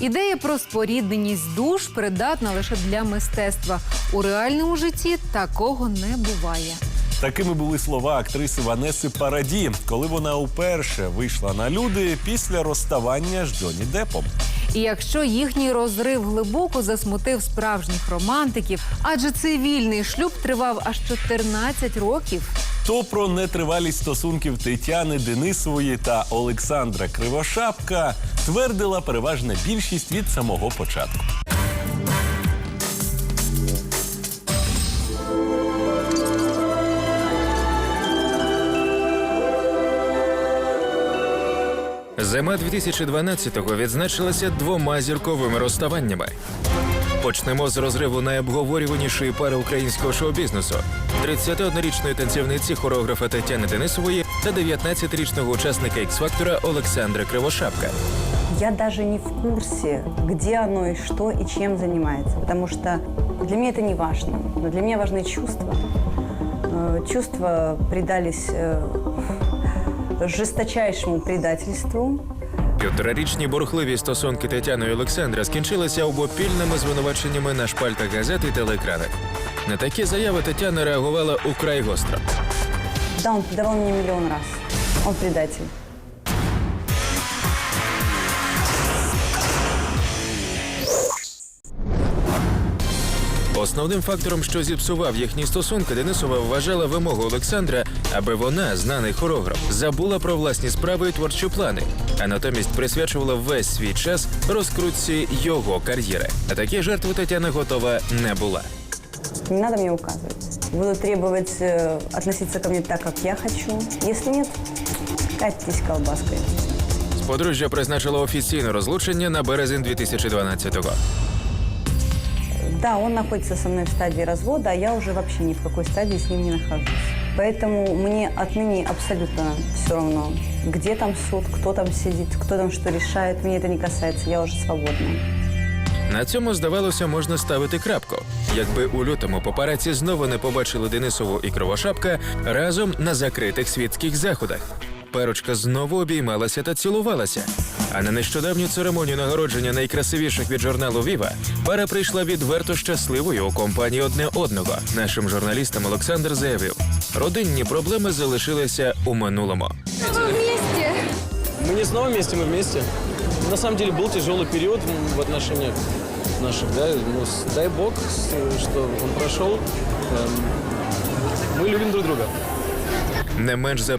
Ідея про спорідненість душ придатна лише для мистецтва. У реальному житті такого не буває. Такими були слова актриси Ванеси Параді, коли вона уперше вийшла на люди після розставання з Джонні Депом. І якщо їхній розрив глибоко засмутив справжніх романтиків, адже цивільний шлюб тривав аж 14 років. То про нетривалість стосунків Тетяни Денисової та Олександра Кривошапка твердила переважна більшість від самого початку. Зима 2012-го відзначилася двома зірковими розставаннями. Почнемо з розриву найобговорюванішої пари українського шоу-бізнесу 31-річної танцівниці хореографа Тетяни Денисової та 19-річного учасника X-фактора Олександра Кривошапка. Я даже не в курсе, где оно и что и чем занимается, потому что для меня это не важно. Но для меня важны чувства. Э, Чувства предались э, жесточайшему предательству. Півторарічні бурхливі стосунки Тетяни і Олександра скінчилися обопільними звинуваченнями на шпальтах газет і телеекранах. На такі заяви Тетяна реагувала украй гостро. Да, он мені мільйон раз. Он предатель. Основним фактором, що зіпсував їхні стосунки, Денисова вважала вимогу Олександра, аби вона, знаний хореограф, забула про власні справи і творчі плани, а натомість присвячувала весь свій час розкрутці його кар'єри. А такі жертви Тетяна готова не була. Не надо мне указывать. Буду требовать э, относиться ко мне так, как я хочу. Если нет, катьтесь колбаской. Подружжя призначило офіційне розлучення на березень 2012-го. Да, он находится со мной в стадии развода, а я уже вообще ни в какой стадии с ним не нахожусь. Поэтому мне отныне абсолютно все равно, где там суд, кто там сидит, кто там что решает. Мне это не касается, я уже свободна. На цьому, здавалося, можна ставити крапку. Якби у лютому папараці знову не побачили Денисову і Кривошапка разом на закритих світських заходах. Парочка знову обіймалася та цілувалася. А на нещодавню церемонію нагородження найкрасивіших від журналу Віва пара прийшла відверто щасливою у компанії одне одного. Нашим журналістам Олександр заявив, родинні проблеми залишилися у минулому. Мы не снова вместе, мы вместе. На самом деле был тяжелый период в отношениях наших, да. Ну, с- дай бог, с- что он прошел. Эм, Мы любим друг друга. Не менш за